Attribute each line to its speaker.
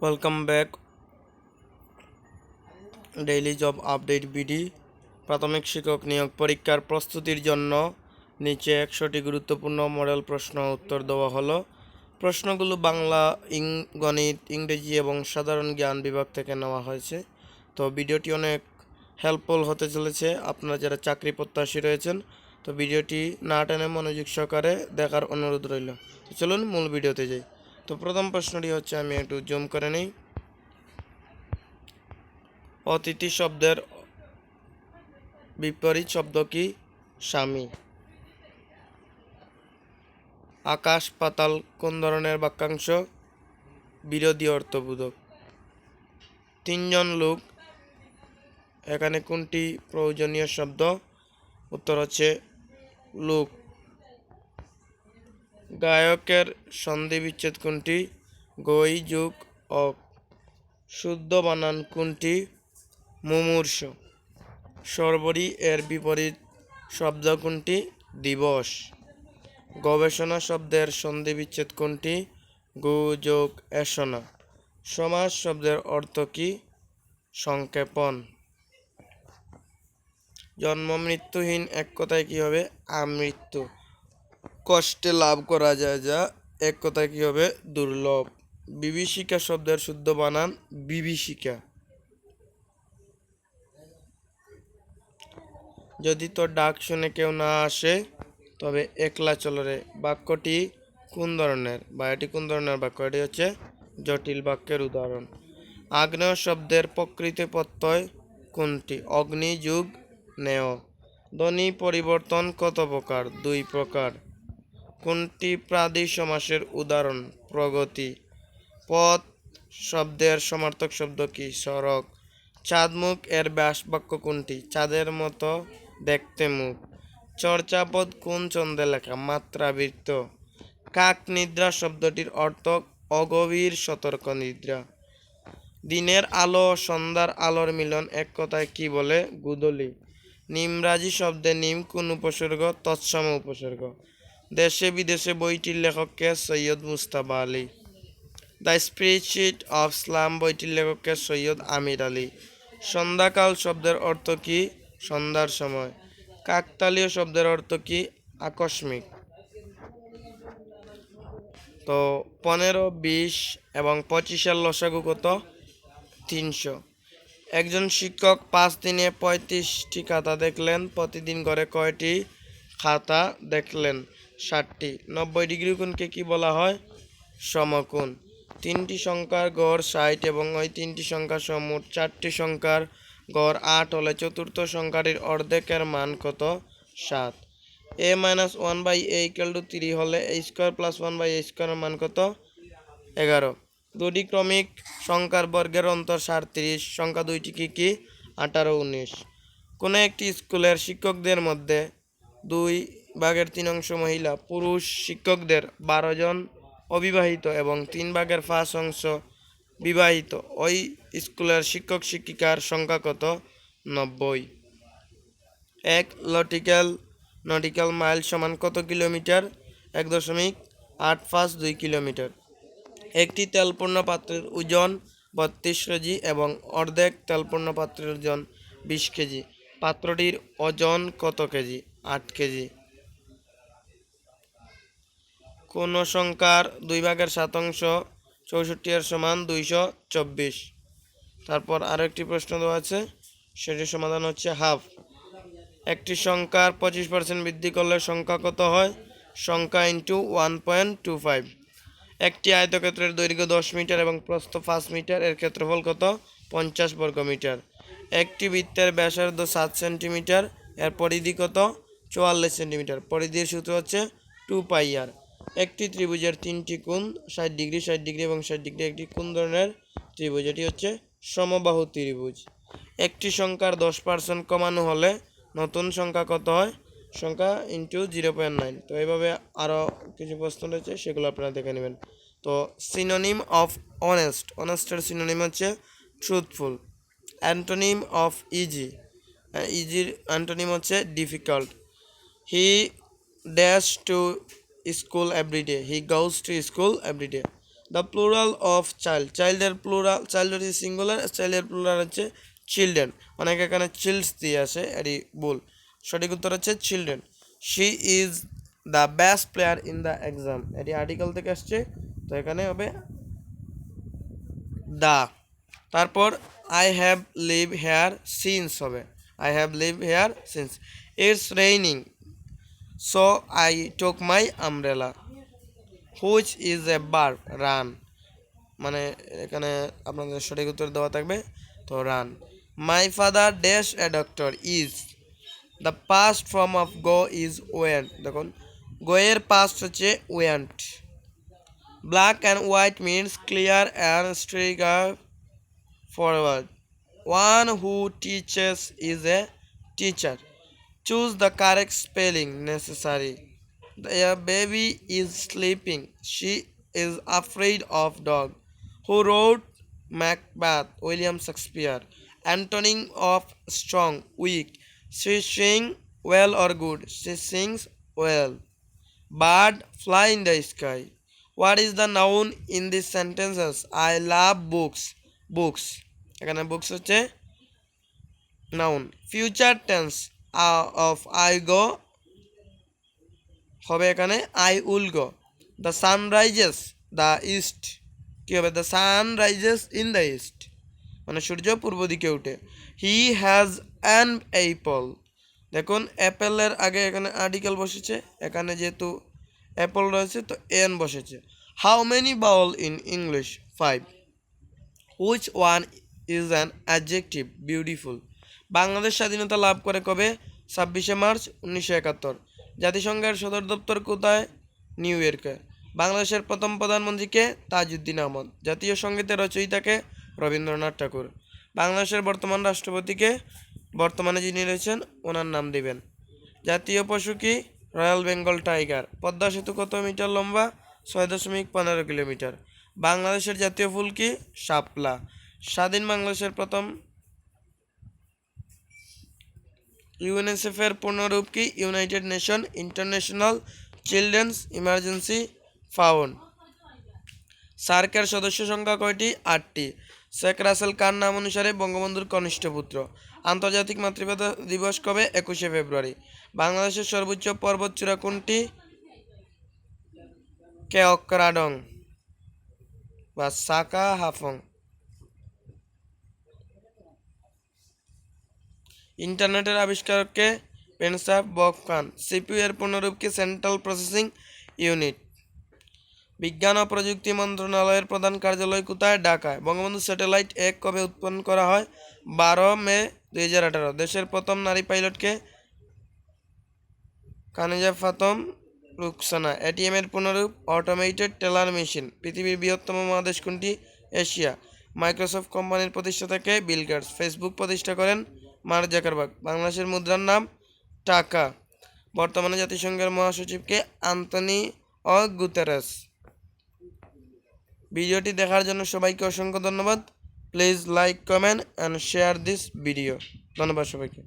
Speaker 1: Welcome back daily job update BD প্রাথমিক শিক্ষক নিয়োগ পরীক্ষার প্রস্তুতির জন্য নিচে একশোটি গুরুত্বপূর্ণ মডেল প্রশ্ন উত্তর দেওয়া হলো প্রশ্নগুলো বাংলা ইং গণিত ইংরেজি এবং সাধারণ জ্ঞান বিভাগ থেকে নেওয়া হয়েছে তো ভিডিওটি অনেক হেল্পফুল হতে চলেছে আপনারা যারা চাকরি প্রত্যাশী রয়েছেন তো ভিডিওটি না টেনে মনোযোগ সহকারে দেখার অনুরোধ রইল। চলুন মূল ভিডিওতে যাই। তো প্রথম প্রশ্নটি হচ্ছে আমি একটু জুম করে নিই। অতিথি শব্দের বিপরীত শব্দ কি? স্বামী। আকাশ পাতাল কোন ধরনের বাক্যাংশ? বিরোধী অর্থবোধক। তিনজন লোক। এখানে কোনটি প্রয়োজনীয় শব্দ? উত্তর হচ্ছে লোক। গায়কের সন্ধি বিচ্ছেদ কোনটি? গই যুগ অক শুদ্ধ বানান কোনটি? মুমূর্ষ। সর্বরী এর বিপরীত শব্দ কোনটি? দিবস। গবেষণা শব্দের সন্ধি বিচ্ছেদ কোনটি? গু যোগ এসনা। সমাজ শব্দের অর্থ কি? সংক্ষেপণ। জন্ম মৃত্যুহীন এক কথায় কি হবে? আমৃত্যু। কষ্টে লাভ করা যায় যা এক কথায় কি হবে? দুর্লভ। বিভীষিকা শব্দের শুদ্ধ বানান বিভীষিকা। যদি তোর ডাক শুনে কেউ না আসে, তবে একলা চলরে বাক্যটি কোন ধরনের? বা এটি কোন ধরনের বাক্য? এটি হচ্ছে জটিল বাক্যের উদাহরণ। আগ্নেয় শব্দের প্রকৃতি প্রত্যয় কোনটি? অগ্নি যুগ নেয়। ধ্বনি পরিবর্তন কত প্রকার? দুই প্রকার। কোনটি প্রাদি সমাসের উদাহরণ? প্রগতি। পথ শব্দের সমার্থক শব্দ কি? সড়ক। চাঁদমুখ এর ব্যাস বাক্য কোনটি? চাঁদের মতো দেখতে মুখ। চর্চাপদ কোন ছন্দে লেখা? মাত্রাবৃত্ত। কাক নিদ্রা শব্দটির অর্থ অগভীর সতর্ক নিদ্রা। দিনের আলো সন্ধ্যার আলোর মিলন এক কথায় কি বলে? গুদলি। নিমরাজি শব্দে নিম কোন উপসর্গ? তৎসম উপসর্গ। দেশে বিদেশে বইটির লেখককে Syed Mujtaba Ali. The spreadsheet of slum বইটির লেখককে সৈয়দ আমির আলী। সন্ধ্যাকাল শব্দের অর্থ কি? সন্ধ্যার সময়। কাকতালীয় শব্দের অর্থ কি? আকস্মিক। তো পনেরো, বিশ এবং পঁচিশের লসাগু কত? তিনশো। একজন শিক্ষক পাঁচ দিনে পঁয়ত্রিশটি খাতা দেখলেন, প্রতিদিন ঘরে কয়টি খাতা দেখলেন? ষাটটি। নব্বই ডিগ্রি কোণকে কি বলা হয়? সমকোণ। তিনটি সংখ্যার গড় ষাট এবং ওই তিনটি সংখ্যা সমুট চারটি সংখ্যার গড় আট হলে চতুর্থ সংখ্যাটির অর্ধেকের মান কত? সাত। A minus one by a equal to three হলে a square plus one by a স্কোয়ারের মান কত? এগারো। দুটি ক্রমিক সংখ্যার বর্গের অন্তর সাঁত্রিশ। সংখ্যা দুইটি কি কি? আঠারো, উনিশ। কোনো একটি স্কুলের শিক্ষকদের মধ্যে দুই ভাগের তিন অংশ মহিলা, পুরুষ শিক্ষকদের বারো জন অবিবাহিত এবং তিন ভাগের পাঁচ অংশ বিবাহিত। ওই স্কুলের শিক্ষক শিক্ষিকার সংখ্যা কত? নব্বই। এক লটিক্যাল নটিক্যাল মাইল সমান কত কিলোমিটার? এক দশমিক আট পাঁচ দুই কিলোমিটার। একটি তেলপূর্ণ পাত্রের ওজন বত্রিশ কেজি এবং অর্ধেক তেলপূর্ণ পাত্রের ওজন বিশ কেজি। পাত্রটির ওজন কত কেজি? আট কেজি। কোন সংখ্যার দুই ভাগের সাত অংশ চৌষট্টি এর সমান দুইশো চব্বিশ। তারপর আরও একটি প্রশ্ন দেওয়া আছে, সেটির সমাধান হচ্ছে হাফ। একটি সংখ্যার পঁচিশ পার্সেন্ট বৃদ্ধি করলে সংখ্যা কত হয়? সংখ্যা into one point two five. একটি আয়তক্ষেত্রের দৈর্ঘ্য দশ মিটার এবং প্রস্থ পাঁচ মিটার, এর ক্ষেত্রফল কত? পঞ্চাশ বর্গ মিটার। একটি বৃত্তের ব্যাসার্ধ সাত সেন্টিমিটার, এর পরিধি কত? চুয়াল্লিশ সেন্টিমিটার। পরিধির সূত্র হচ্ছে টু পাই আর। একটি ত্রিভুজের তিনটি কোণ, ষাট ডিগ্রি ষাট ডিগ্রি এবং ষাট ডিগ্রি একটি কোন ধরনের ত্রিভুজ। এটি হচ্ছে সমবাহু ত্রিভুজ। একটি সংখ্যার দশ পার্সেন্ট কমানো হলে নতুন সংখ্যা কত হয়? সংখ্যা ইন্টু জিরো পয়েন্ট নাইন তো এইভাবে আরও কিছু প্রশ্ন রয়েছে, সেগুলো আপনারা দেখে নেবেন। তো সিনোনিম অফ অনেস্ট অনেস্টের সিনোনিম হচ্ছে ট্রুথফুল অ্যান্টোনিম অফ ইজি। ইজির অ্যান্টোনিম হচ্ছে difficult he dash to school everyday he goes to school everyday the plural of child চাইল্ডের plural child হচ্ছে সিঙ্গুলার চাইল্ডের প্লুরাল হচ্ছে চিলড্রেন অনেকে এখানে চিলস দিয়ে আসে এটি ভুল। সঠিক উত্তর হচ্ছে children she is the best player in the exam এটি আর্টিকেল থেকে আসছে। তো এখানে হবে দা তারপর I have live here since হবে। I have live here since it's raining so I took my umbrella which is a bar run মানে এখানে আপনাদের সঠিক উত্তর দেওয়া থাকবে, তো run my father dash a doctor is the past form of go is went দেখুন গোয়ের পাস্ট হচ্ছে went black and white means clear and straight forward. One who teaches is a teacher. Choose the correct spelling necessary. The baby is sleeping. She is afraid of dog. Who wrote Macbeth? William Shakespeare. Antonym of strong, weak. She sing well or good. She sings well. Bird fly in the sky. What is the noun in these sentences? I love books. Books. এখানে books হচ্ছে noun future tense of, I go, হবে এখানে, I will go. The sun rises the east কী হবে? The sun rises in the east মানে সূর্য পূর্ব দিকে উঠে। He has an Apple দেখুন, অ্যাপেলের আগে এখানে আর্টিকেল বসেছে। এখানে যেহেতু অ্যাপল রয়েছে, তো এন বসেছে। How many vowel in English five which one is an adjective beautiful Bangladesh স্বাধীনতা লাভ করে কবে? ছাব্বিশে মার্চ উনিশশো একাত্তর। জাতিসংঘের সদর দপ্তর কোথায়? নিউ ইয়র্কে। বাংলাদেশের প্রথম প্রধানমন্ত্রীকে তাজউদ্দিন আহমদ। জাতীয় সঙ্গীতের রচয়িতাকে রবীন্দ্রনাথ ঠাকুর। বাংলাদেশের বর্তমান রাষ্ট্রপতিকে বর্তমানে যিনি রয়েছেন, ওনার নাম দিবেন। জাতীয় পশু কি? Royal Bengal tiger. পদ্মা সেতু কত মিটার লম্বা? ছয় দশমিক পনেরো কিলোমিটার। বাংলাদেশের জাতীয় ফুল কি? শাপলা। স্বাধীন বাংলাদেশের প্রথম ইউএনএসএফের পূর্ণরূপ কি? United Nation International Children's Emergency found. সার্কের সদস্য সংখ্যা কয়টি? আটটি। শেখ রাসেল কার নাম অনুসারে বঙ্গবন্ধুর কনিষ্ঠ পুত্র? আন্তর্জাতিক মাতৃভাষা দিবস কবে? একুশে ফেব্রুয়ারি। বাংলাদেশের সর্বোচ্চ পর্বত চূড়া কোনটি? কেওক্রাডং বা সাকা হাফং। ইন্টারনেটের আবিষ্কারককে পেনসাফ বকখান সিপিউ এর পুনরূপকে সেন্ট্রাল প্রসেসিং ইউনিট। বিজ্ঞান ও প্রযুক্তি মন্ত্রণালয়ের প্রধান কার্যালয় কোথায়? ঢাকায়। বঙ্গবন্ধু স্যাটেলাইট এক কবে উৎপন্ন করা হয়? বারো মে দুই হাজার আঠারো। দেশের প্রথম নারী পাইলটকে কানিজা ফাতম রুকসানা। এটিএম এর পুনরূপ অটোমেটেড টেলার মেশিন। পৃথিবীর বৃহত্তম মহাদেশ কোনটি? এশিয়া। মাইক্রোসফট কোম্পানির প্রতিষ্ঠাতাকে বিল গেটস। ফেসবুক প্রতিষ্ঠা করেন মার্ক জাকারবার্গ। বাংলাদেশের মুদ্রার নাম টাকা। বর্তমানে জাতিসংঘের মহাসচিবকে আন্তনি অ গুতেরাস। ভিডিওটি দেখার জন্য সবাইকে অসংখ্য ধন্যবাদ। Please like, comment, and share this video. ধন্যবাদ সবাইকে।